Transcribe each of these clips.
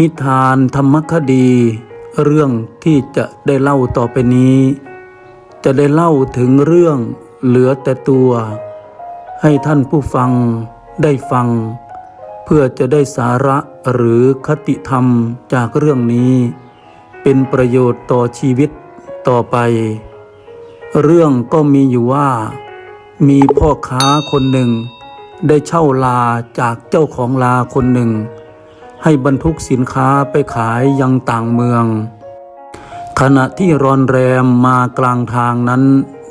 นิทานธรรมคดี เรื่องที่จะได้เล่าต่อไปนี้ จะได้เล่าถึงเรื่องเหลือแต่ตัว ให้ท่านผู้ฟังได้ฟัง เพื่อจะได้สาระหรือคติธรรมจากเรื่องนี้ เป็นประโยชน์ต่อชีวิตต่อไป เรื่องก็มีอยู่ว่า มีพ่อค้าคนหนึ่ง ได้เช่าลาจากเจ้าของลาคนหนึ่ง ให้บรรทุกสินค้าไปขายยังต่างเมือง ขณะที่รอนแรมมากลางทางนั้น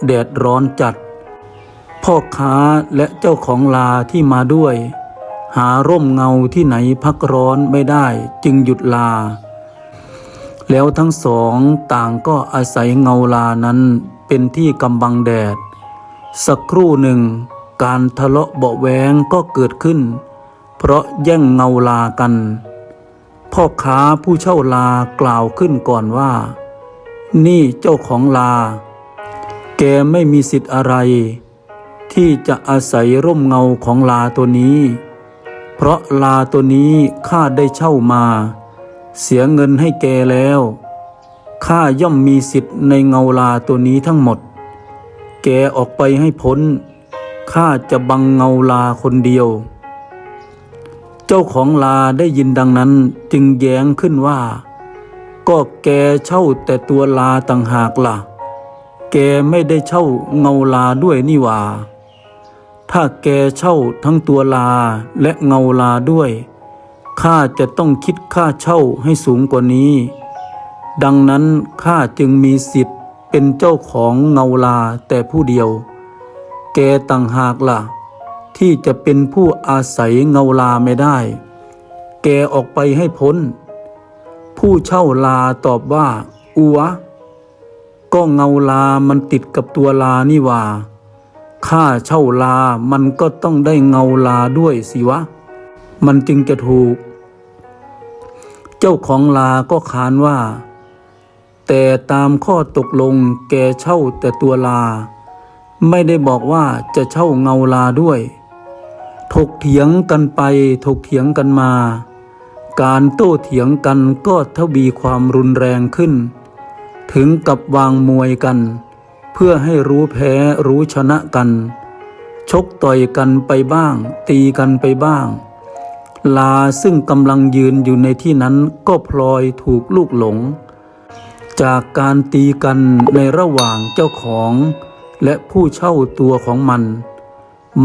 แดดร้อนจัด พ่อค้าและเจ้าของลาที่มาด้วย หาร่มเงาที่ไหนพักร้อนไม่ได้จึงหยุดลา แล้วทั้งสองต่างก็อาศัยเงาลานั้นเป็นที่กำบังแดด สักครู่หนึ่งการทะเลาะเบาะแวงก็เกิดขึ้น เพราะแย่งเงาลากัน พ่อค้าผู้เช่าลากล่าวขึ้นก่อนว่า นี่เจ้าของลา แกไม่มีสิทธิ์อะไร ที่จะอาศัยร่มเงาของลาตัวนี้ เพราะลาตัวนี้ข้าได้เช่ามา เสียเงินให้แกแล้วข้าย่อมมีสิทธิ์ในเงาลาตัวนี้ทั้งหมด แกออกไปให้พ้น ข้าจะบังเงาลาคนเดียว เจ้าของลาได้ยินดังนั้นจึงแย้งขึ้นว่า ก็แกเช่าแต่ตัวลาต่างหากล่ะ แกไม่ได้เช่าเงาลาด้วยนี่ว่า ถ้าแกเช่าทั้งตัวลาและเงาลาด้วยข้าจะต้องคิดค่าเช่าให้สูงกว่านี้ ดังนั้นข้าจึงมีสิทธิ์เป็นเจ้าของเงาลาแต่ผู้เดียว แกต่างหากล่ะ ที่จะเป็นผู้อาศัยเงาลาไม่ได้ แกออกไปให้พ้น ผู้เช่าลาตอบว่า อัว ก็เงาลามันติดกับตัวลานี่ว่าค่าเช่าลามันก็ต้องได้เงาลาด้วยสิวะ มันจึงจะถูก เจ้าของลาก็ขานว่า แต่ตามข้อตกลงแกเช่าแต่ตัวลาไม่ได้บอกว่าจะเช่าเงาลาด้วย ถกเถียงกันไปถกเถียงกันมา การโต้เถียงกันก็ทวีความรุนแรงขึ้น ถึงกับวางมวยกัน เพื่อให้รู้แพ้รู้ชนะกัน ชกต่อยกันไปบ้าง ตีกันไปบ้าง ลาซึ่งกำลังยืนอยู่ในที่นั้นก็พลอยถูกลูกหลง จากการตีกันในระหว่างเจ้าของ และผู้เช่าตัวของมัน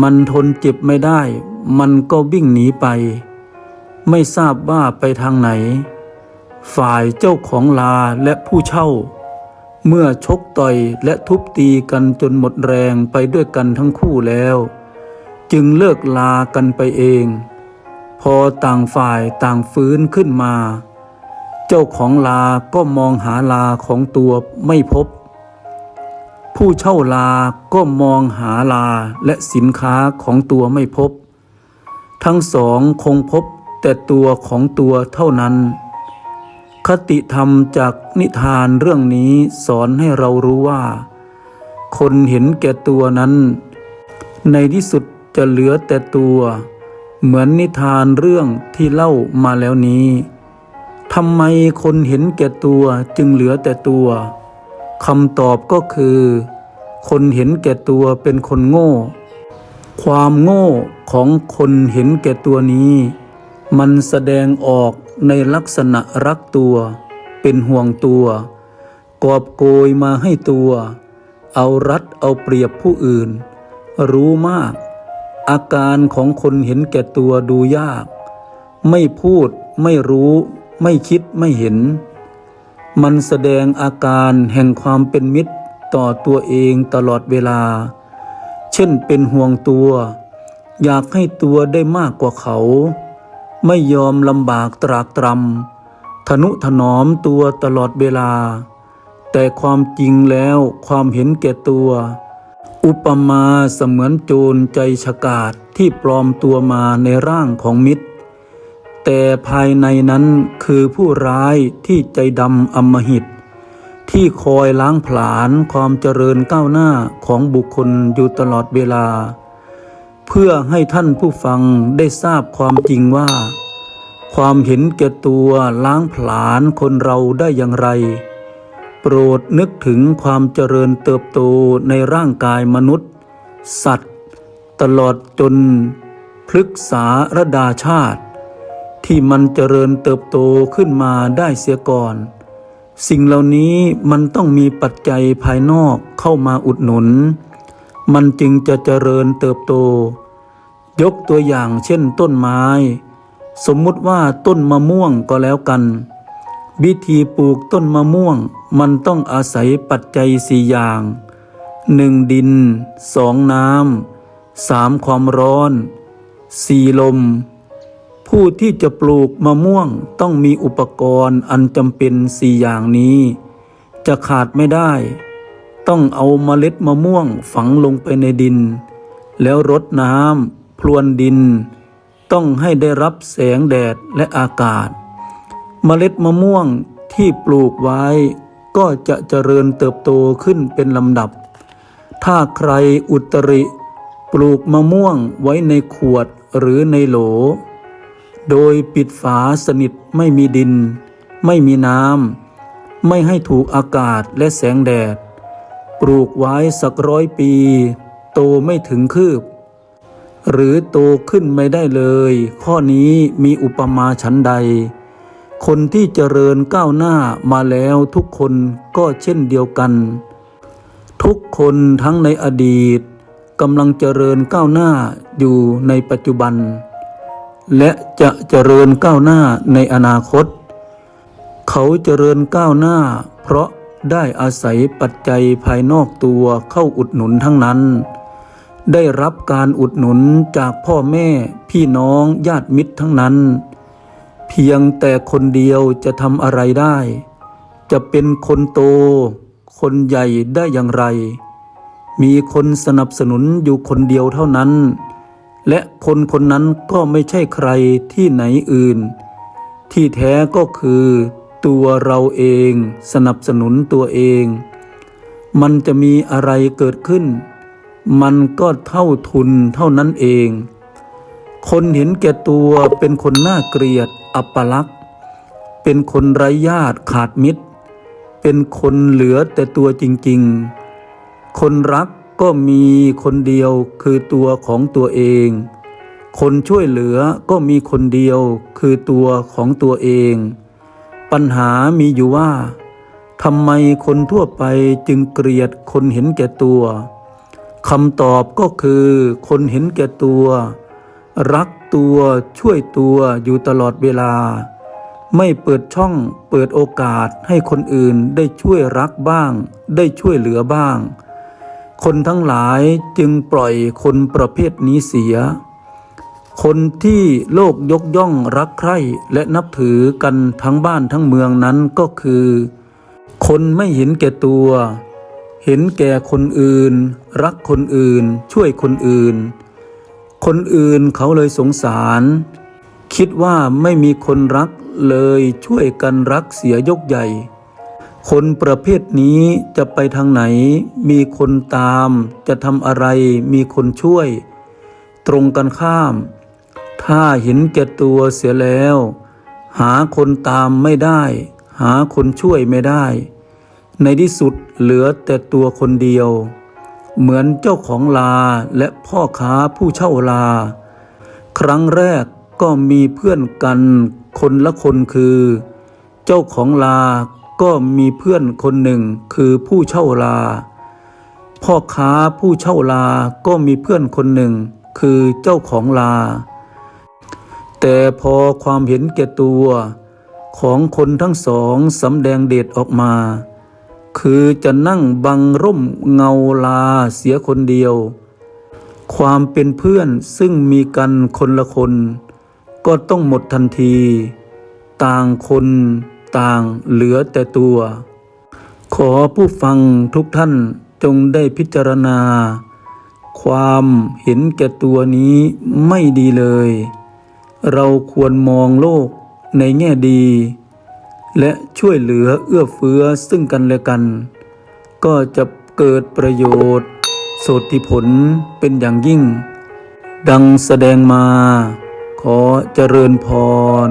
มันทนเจ็บไม่ได้ มันก็วิ่งหนีไป ไม่ทราบว่าไปทางไหน ฝ่ายเจ้าของลาและผู้เช่า เมื่อชกต่อยและทุบตีกันจนหมดแรงไปด้วยกันทั้งคู่แล้ว จึงเลิกลากันไปเอง พอต่างฝ่ายต่างฟื้นขึ้นมา เจ้าของลาก็มองหาลาของตัวไม่พบ ผู้เช่าลาก็มองหาลาและสินค้าของตัวไม่พบ ทั้งสองคงพบแต่ตัวของตัวเท่านั้น คติธรรมจากนิทานเรื่องนี้สอนให้เรารู้ว่า คนเห็นแก่ตัวนั้น ในที่สุดจะเหลือแต่ตัว เหมือนนิทานเรื่องที่เล่ามาแล้วนี้ทำไมคนเห็นแก่ตัวจึงเหลือแต่ตัว คำตอบก็คือ คนเห็นแก่ตัวเป็นคนโง่ ความโง่ของคนเห็นแก่ตัวนี้ มันแสดงออกในลักษณะรักตัว เป็นห่วงตัว กอบโกยมาให้ตัว เอารัดเอาเปรียบผู้อื่น รู้มาก อาการของคนเห็นแก่ตัวดูยาก ไม่พูดไม่รู้ ไม่คิดไม่เห็น มันแสดงอาการแห่งความเป็นมิตรต่อตัวเองตลอดเวลา เช่นเป็นห่วงตัว อยากให้ตัวได้มากกว่าเขา ไม่ยอมลำบากตรากตรำทนุถนอมตัวตลอดเวลา แต่ความจริงแล้วความเห็นแก่ตัว อุปมาเสมือนโจรใจฉกาจที่ปลอมตัวมาในร่างของมิตร แต่ภายในนั้นคือผู้ร้ายที่ใจดำอำมหิต ที่คอยล้างผลาญความเจริญก้าวหน้าของบุคคลอยู่ตลอดเวลา เพื่อให้ท่านผู้ฟังได้ทราบความจริงว่า ความเห็นแก่ตัวล้างผลาญคนเราได้อย่างไร โปรดนึกถึงความเจริญเติบโตในร่างกายมนุษย์ สัตว์ ตลอดจนพฤกษาระดาชาติ ที่มันเจริญเติบโตขึ้นมาได้เสียก่อน สิ่งเหล่านี้มันต้องมีปัจจัยภายนอกเข้ามาอุดหนุน มันจึงจะเจริญเติบโต ยกตัวอย่างเช่นต้นไม้ สมมุติว่าต้นมะม่วงก็แล้วกัน วิธีปลูกต้นมะม่วงมันต้องอาศัยปัจจัยสี่อย่างหนึ่งดินสองน้ำสามความร้อนสี่ลม ผู้ที่จะปลูกมะม่วงต้องมีอุปกรณ์อันจำเป็นสี่อย่างนี้ จะขาดไม่ได้ ต้องเอาเมล็ดมะม่วงฝังลงไปในดิน แล้วรดน้ำพรวนดิน ต้องให้ได้รับแสงแดดและอากาศ เมล็ดมะม่วงที่ปลูกไว้ ก็จะเจริญเติบโตขึ้นเป็นลำดับ ถ้าใครอุตริ ปลูกมะม่วงไว้ในขวดหรือในโหล โดยปิดฝาสนิทไม่มีดิน ไม่มีน้ำ ไม่ให้ถูกอากาศและแสงแดด ปลูกไว้สักร้อยปี โตไม่ถึงคืบ หรือโตขึ้นไม่ได้เลย ข้อนี้มีอุปมาชั้นใด คนที่เจริญก้าวหน้ามาแล้วทุกคนก็เช่นเดียวกัน ทุกคนทั้งในอดีตกำลังเจริญก้าวหน้าอยู่ในปัจจุบัน และจะเจริญก้าวหน้าในอนาคต เขาเจริญก้าวหน้า เพราะได้อาศัยปัจจัยภายนอกตัวเข้าอุดหนุนทั้งนั้น ได้รับการอุดหนุนจากพ่อแม่พี่น้องญาติมิตรทั้งนั้น เพียงแต่คนเดียวจะทำอะไรได้ จะเป็นคนโต คนใหญ่ได้อย่างไร มีคนสนับสนุนอยู่คนเดียวเท่านั้น และคนคนนั้นก็ไม่ใช่ใครที่ไหนอื่น ที่แท้ก็คือ ตัวเราเองสนับสนุนตัวเอง มันจะมีอะไรเกิดขึ้น มันก็เท่าทุนเท่านั้นเอง คนเห็นแก่ตัวเป็นคนน่าเกลียด อัปลักษณ์ เป็นคนไร้ญาติขาดมิตร เป็นคนเหลือแต่ตัวจริง ๆ คนรัก ก็มีคนเดียวคือตัวของตัวเอง คนช่วยเหลือก็มีคนเดียวคือตัวของตัวเอง ปัญหามีอยู่ว่าทำไมคนทั่วไปจึงเกลียดคนเห็นแก่ตัวคำตอบก็คือคนเห็นแก่ตัว รักตัวช่วยตัวอยู่ตลอดเวลา ไม่เปิดช่องเปิดโอกาสให้คนอื่นได้ช่วยรักบ้าง ได้ช่วยเหลือบ้าง คนทั้งหลายจึงปล่อยคนประเภทนี้เสีย คนที่โลกยกย่องรักใคร่และนับถือกันทั้งบ้านทั้งเมืองนั้นก็คือ คนไม่เห็นแก่ตัว เห็นแก่คนอื่น รักคนอื่น ช่วยคนอื่น คนอื่นเขาเลยสงสาร คิดว่าไม่มีคนรักเลยช่วยกันรักเสียยกใหญ่ คนประเภทนี้จะไปทางไหน มีคนตาม จะทำอะไร มีคนช่วย ตรงกันข้าม ถ้าเห็นแก่ตัวเสียแล้ว หาคนตามไม่ได้ หาคนช่วยไม่ได้ ในที่สุดเหลือแต่ตัวคนเดียว เหมือนเจ้าของลาและพ่อค้าผู้เช่าลา ครั้งแรกก็มีเพื่อนกันคนละคนคือ เจ้าของลา ก็มีเพื่อนคนหนึ่งคือผู้เช่าลา พ่อค้าผู้เช่าลาก็มีเพื่อนคนหนึ่งคือเจ้าของลา แต่พอความเห็นแก่ตัวของคนทั้งสองสำแดงเดชออกมา คือจะนั่งบังร่มเงาลาเสียคนเดียว ความเป็นเพื่อนซึ่งมีกันคนละคน ก็ต้องหมดทันที ต่างคน ต่างเหลือแต่ตัว ขอผู้ฟังทุกท่านจงได้พิจารณา ความเห็นแก่ตัวนี้ไม่ดีเลย เราควรมองโลกในแง่ดี และช่วยเหลือเอื้อเฟื้อซึ่งกันและกัน ก็จะเกิดประโยชน์โสติผลเป็นอย่างยิ่ง ดังแสดงมา ขอเจริญพร